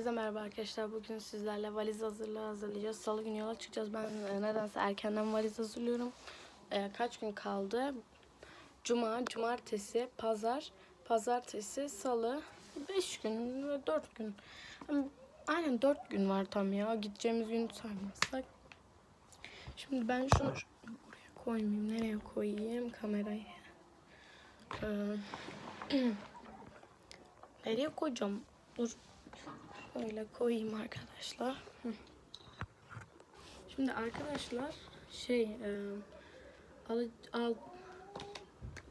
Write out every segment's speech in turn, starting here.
Herkese merhaba arkadaşlar. Bugün sizlerle valiz hazırlığı hazırlayacağız. Salı günü yola çıkacağız. Ben e, nedense erkenden valiz hazırlıyorum. E, kaç gün kaldı? Cuma, cumartesi, pazar, pazartesi, salı. 5 gün ve 4 gün. Aynen 4 gün var tam ya. Gideceğimiz günü saymazsak. Şimdi ben şunu şu- buraya koymayayım. Nereye koyayım kamerayı? Ee, nereye koyacağım? Dur. Şöyle koyayım arkadaşlar. Şimdi arkadaşlar şey e, al, al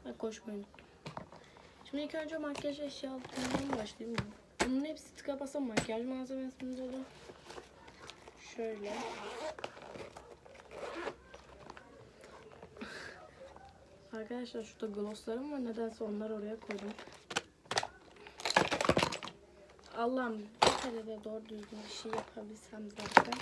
ben koşmayı unuttum. Şimdi ilk önce makyaj eşyalarından başlayayım. Bunun hepsi tıka basa makyaj malzemesinin dolu. Şöyle. Arkadaşlar şurada glosslarım var. Nedense onları oraya koydum. Allah'ım kere de doğru düzgün bir şey yapabilsem zaten.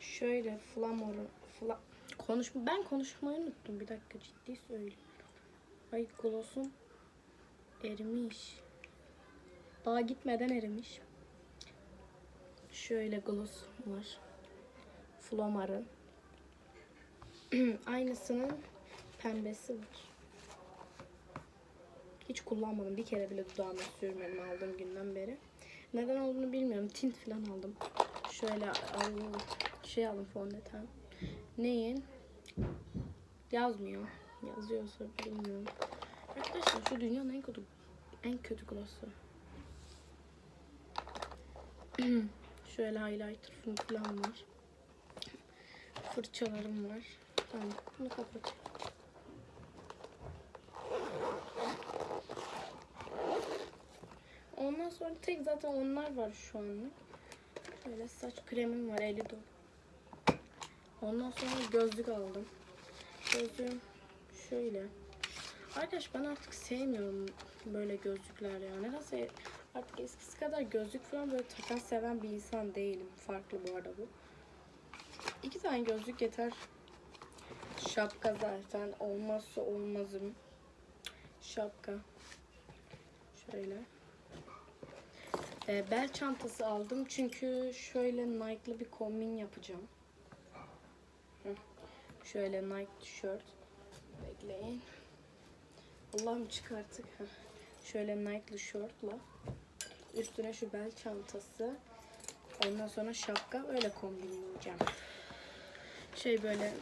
Şöyle flamoru fla konuş ben konuşmayı unuttum bir dakika ciddi söylüyorum. Ay glossum erimiş. Daha gitmeden erimiş. Şöyle glossum var. Flomar'ın. Aynısının pembesi var. Hiç kullanmadım. Bir kere bile dudağıma sürmedim aldığım günden beri. Neden olduğunu bilmiyorum. Tint falan aldım. Şöyle al, şey aldım fondöten. Neyin? Yazmıyor. Yazıyorsa bilmiyorum. Arkadaşlar şu dünyanın en kötü en kötü gloss'u. Şöyle highlighter falan var. Fırçalarım var. Tamam. Bunu kapatıyorum. Ondan sonra tek zaten onlar var şu anlık. Böyle saç kremim var 50 dolar. Ondan sonra gözlük aldım. Gözlüğüm şöyle. Arkadaş ben artık sevmiyorum böyle gözlükler ya. Nedense artık eskisi kadar gözlük falan böyle takan seven bir insan değilim. Farklı bu arada bu. İki tane gözlük yeter. Şapka zaten olmazsa olmazım. Şapka. Şöyle. E, bel çantası aldım çünkü şöyle Nike'lı bir kombin yapacağım. Şöyle Nike tişört. Bekleyin. Allah'ım çıkarttık. Şöyle Nike'lı şortla. Üstüne şu bel çantası. Ondan sonra şapka. Öyle kombinleyeceğim. Şey böyle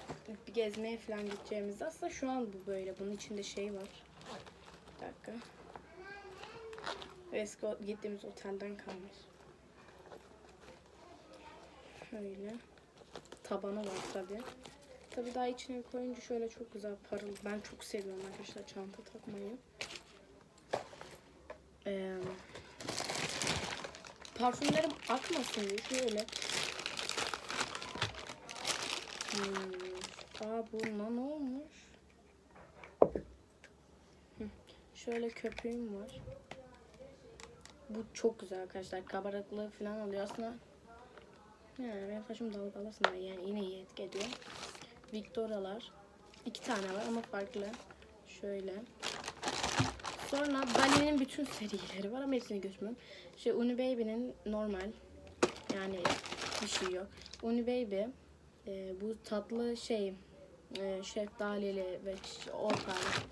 bir gezmeye falan gideceğimiz aslında şu an bu böyle. Bunun içinde şey var. Bir dakika. Eski gittiğimiz otelden kalmış. Şöyle. Tabanı var tabi. Tabi daha içine koyunca şöyle çok güzel parıl. Ben çok seviyorum arkadaşlar çanta takmayı. Ee, parfümlerim akmasın diye şöyle. Hmm. Aa buna ne olmuş? Şöyle köpüğüm var. Bu çok güzel arkadaşlar. Kabarıklığı falan alıyor. Aslında yani benim saçım dalgalı aslında. Yani yine iyi etki ediyor. Victoria'lar. iki tane var ama farklı. Şöyle. Sonra Dali'nin bütün serileri var ama hepsini götürmüyorum. Şey Uni Baby'nin normal. Yani bir şey yok. Uni Baby e, bu tatlı şey e, şeftalili ve ç- o tarz.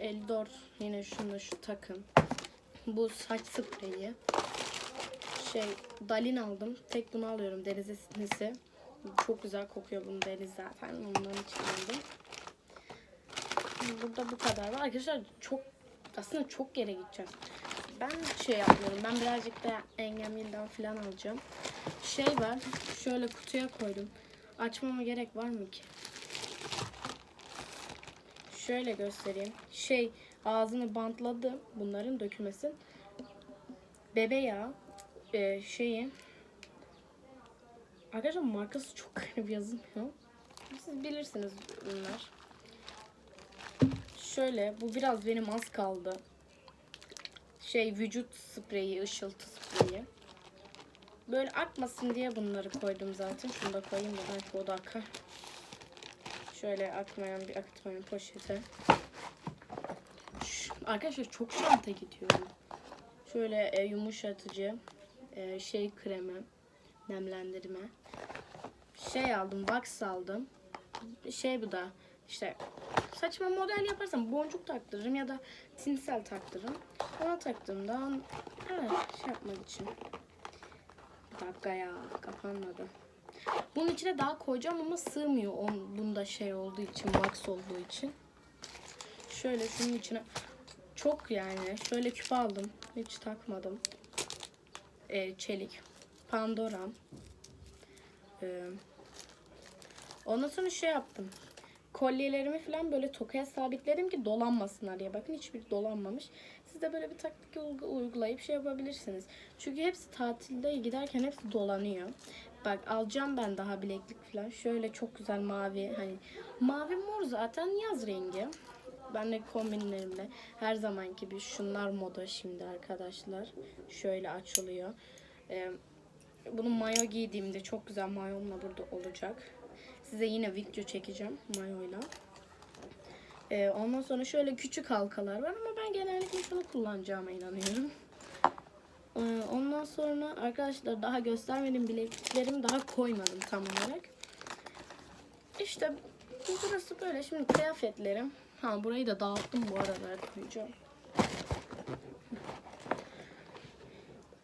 Eldor yine şunu şu takım. Bu saç spreyi. Şey Dalin aldım. Tek bunu alıyorum. Deniz esintisi. Çok güzel kokuyor bunun deniz zaten. Ondan için aldım. Burada bu kadar var. Arkadaşlar çok aslında çok yere gideceğiz. Ben şey yapıyorum. Ben birazcık da engemilden falan alacağım. Şey var. Şöyle kutuya koydum. Açmama gerek var mı ki? Şöyle göstereyim. Şey ağzını bantladım bunların dökülmesin. Bebe yağı e, şeyi Arkadaşlar markası çok garip yazılmıyor. Siz bilirsiniz bunlar. Şöyle bu biraz benim az kaldı. Şey vücut spreyi, ışıltı spreyi. Böyle akmasın diye bunları koydum zaten. Şunu da koyayım da belki o da akar. Şöyle akmayan bir akıtmayan poşete. Şu- Arkadaşlar çok şanta gidiyorum. Şöyle e, yumuşatıcı e, şey kremi, nemlendirme. Şey aldım, wax aldım. Şey bu da işte saçma model yaparsam boncuk taktırırım ya da tinsel taktırırım. Ona taktığımda evet, şey yapmak için. Bir dakika ya kapanmadı. Bunun içine daha koyacağım ama sığmıyor. On, bunda şey olduğu için, wax olduğu için. Şöyle şunun içine çok yani. Şöyle küpe aldım. Hiç takmadım. Ee, çelik. Pandora. Ee, ondan sonra şey yaptım. Kolyelerimi falan böyle tokaya sabitledim ki dolanmasınlar diye. Bakın hiçbir dolanmamış. Siz de böyle bir taktik uygu- uygulayıp şey yapabilirsiniz. Çünkü hepsi tatilde giderken hepsi dolanıyor. Bak alacağım ben daha bileklik falan. Şöyle çok güzel mavi hani mavi mor zaten yaz rengi. Ben de kombinlerimle her zamanki gibi şunlar moda şimdi arkadaşlar. Şöyle açılıyor. Ee, bunu mayo giydiğimde çok güzel mayomla burada olacak. Size yine video çekeceğim mayoyla. Ee, ondan sonra şöyle küçük halkalar var ama ben genellikle şunu kullanacağıma inanıyorum. Ee, ondan sonra arkadaşlar daha göstermediğim bilekliklerimi daha koymadım tam olarak. İşte burası böyle. Şimdi kıyafetlerim. Ha burayı da dağıttım bu arada koyacağım.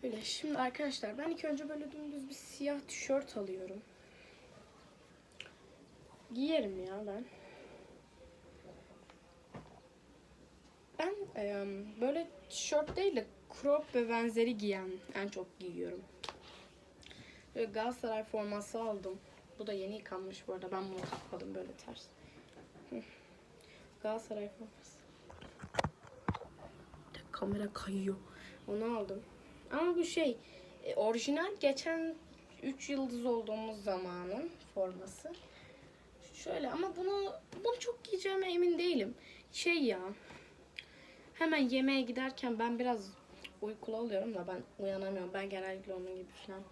Böyle şimdi arkadaşlar ben ilk önce böyle dümdüz bir siyah tişört alıyorum. Giyerim ya ben. Ben eee, böyle tişört değil de crop ve benzeri giyen en çok giyiyorum. Böyle Galatasaray forması aldım. Bu da yeni yıkanmış bu arada. Ben bunu takmadım böyle ters. Galatasaray forması. Kamera kayıyor. Onu aldım. Ama bu şey e, orijinal geçen 3 yıldız olduğumuz zamanın forması. Şöyle ama bunu bunu çok giyeceğime emin değilim. Şey ya. Hemen yemeğe giderken ben biraz uykulu oluyorum da ben uyanamıyorum. Ben genellikle onun gibi falan.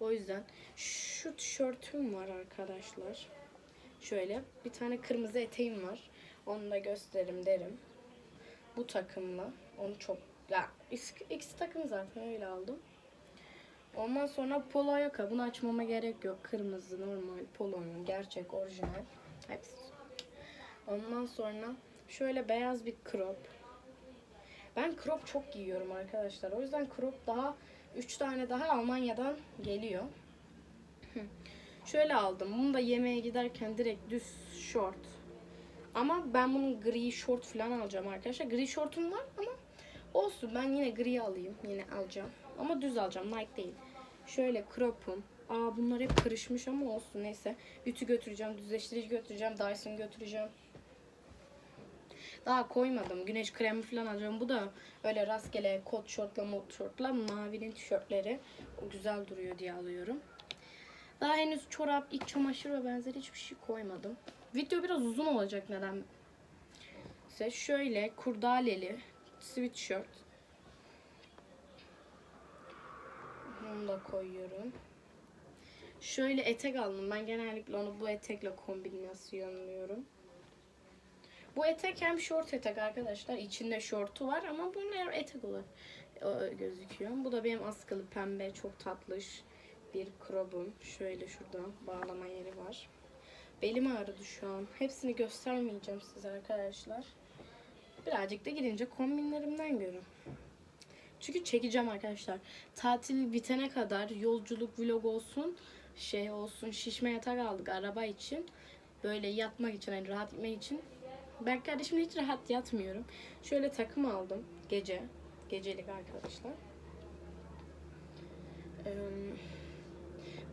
O yüzden şu tişörtüm var arkadaşlar. Şöyle bir tane kırmızı eteğim var. Onu da gösteririm derim. Bu takımla. Onu çok ya ikisi, takım zaten öyle aldım. Ondan sonra polo ayakkabı. Bunu açmama gerek yok. Kırmızı normal polonun gerçek orijinal. Hepsi. Ondan sonra şöyle beyaz bir crop. Ben crop çok giyiyorum arkadaşlar. O yüzden crop daha 3 tane daha Almanya'dan geliyor. Şöyle aldım. Bunu da yemeğe giderken direkt düz short. Ama ben bunun gri short falan alacağım arkadaşlar. Gri shortum var ama olsun ben yine gri alayım. Yine alacağım. Ama düz alacağım. Nike değil. Şöyle crop'um. Aa bunlar hep kırışmış ama olsun neyse. Ütü götüreceğim, düzleştirici götüreceğim, Dyson götüreceğim. Daha koymadım. Güneş kremi falan alacağım. Bu da öyle rastgele kot şortla mod şortla mavinin tişörtleri. O güzel duruyor diye alıyorum. Daha henüz çorap, iç çamaşır ve benzeri hiçbir şey koymadım. Video biraz uzun olacak neden? Size şöyle kurdaleli sweatshirt. Bunu da koyuyorum. Şöyle etek aldım. Ben genellikle onu bu etekle kombinasyonluyorum. Bu etek hem short etek arkadaşlar. İçinde şortu var ama bunlar etek olarak e, gözüküyor. Bu da benim askılı pembe çok tatlış bir crop'um. Şöyle şurada bağlama yeri var. Belim ağrıdı şu an. Hepsini göstermeyeceğim size arkadaşlar. Birazcık da gidince kombinlerimden görün. Çünkü çekeceğim arkadaşlar. Tatil bitene kadar yolculuk vlog olsun, şey olsun, şişme yatak aldık araba için. Böyle yatmak için, yani rahat etmek için. Ben kardeşimle hiç rahat yatmıyorum. Şöyle takım aldım gece. Gecelik arkadaşlar.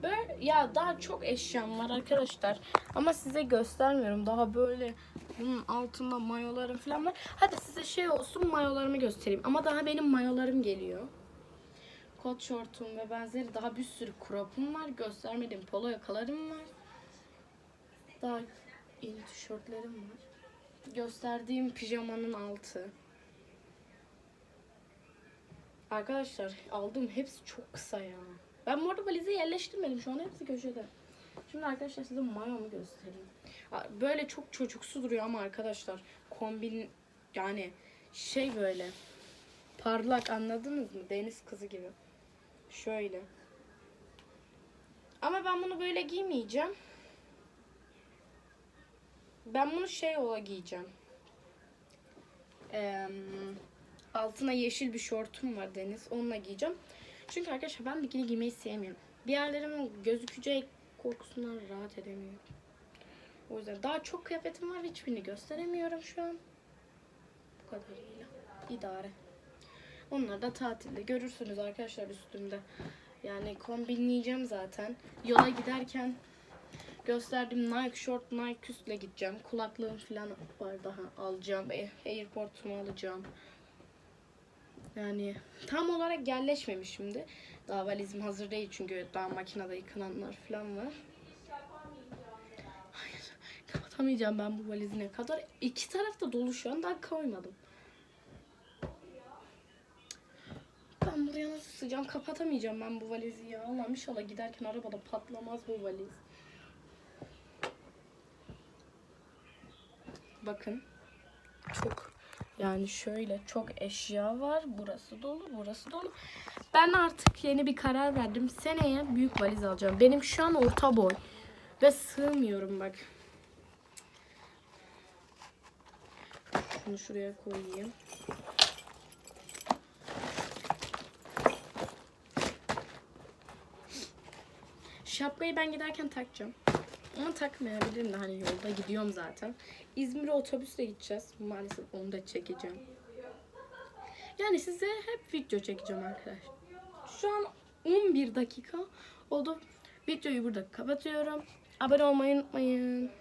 Böyle ya daha çok eşyam var arkadaşlar. Ama size göstermiyorum. Daha böyle bunun altında mayolarım falan var. Hadi size şey olsun mayolarımı göstereyim. Ama daha benim mayolarım geliyor. Kot şortum ve benzeri daha bir sürü crop'um var. Göstermediğim polo yakalarım var. Daha yeni tişörtlerim var. Gösterdiğim pijamanın altı. Arkadaşlar aldığım hepsi çok kısa ya. Ben bu arada valize yerleştirmedim. Şu an hepsi köşede. Şimdi arkadaşlar size mayomu göstereyim. Böyle çok çocuksu duruyor ama arkadaşlar kombin yani Şey böyle. Parlak anladınız mı? Deniz kızı gibi. Şöyle. Ama ben bunu böyle giymeyeceğim. Ben bunu şey ola giyeceğim. Eee, altına yeşil bir şortum var deniz. Onunla giyeceğim. Çünkü arkadaşlar ben bikini giymeyi sevmiyorum. Bir yerlerimin gözükecek korkusundan rahat edemiyorum. O yüzden daha çok kıyafetim var hiçbirini gösteremiyorum şu an. Bu kadarıyla. İdare. Onları da tatilde görürsünüz arkadaşlar üstümde. Yani kombinleyeceğim zaten. Yola giderken gösterdiğim Nike short, Nike üstle gideceğim. Kulaklığım falan var daha alacağım. E, Airport'umu alacağım. Yani tam olarak yerleşmemiş şimdi. Daha valizim hazır değil çünkü daha makinede yıkananlar falan var. Hayır, kapatamayacağım ben bu valizi ne kadar. İki tarafta dolu şu an daha koymadım. Ben buraya nasıl sığacağım? Kapatamayacağım ben bu valizi ya. Allah'ım inşallah giderken arabada patlamaz bu valiz. Bakın. Çok yani şöyle çok eşya var. Burası dolu, burası dolu. Ben artık yeni bir karar verdim. Seneye büyük valiz alacağım. Benim şu an orta boy. Ve sığmıyorum bak. Şunu şuraya koyayım. Şapkayı ben giderken takacağım. Ama takmayabilirim de hani yolda gidiyorum zaten. İzmir'e otobüsle gideceğiz. Maalesef onu da çekeceğim. Yani size hep video çekeceğim arkadaşlar. Şu an 11 dakika oldu. Videoyu burada kapatıyorum. Abone olmayı unutmayın.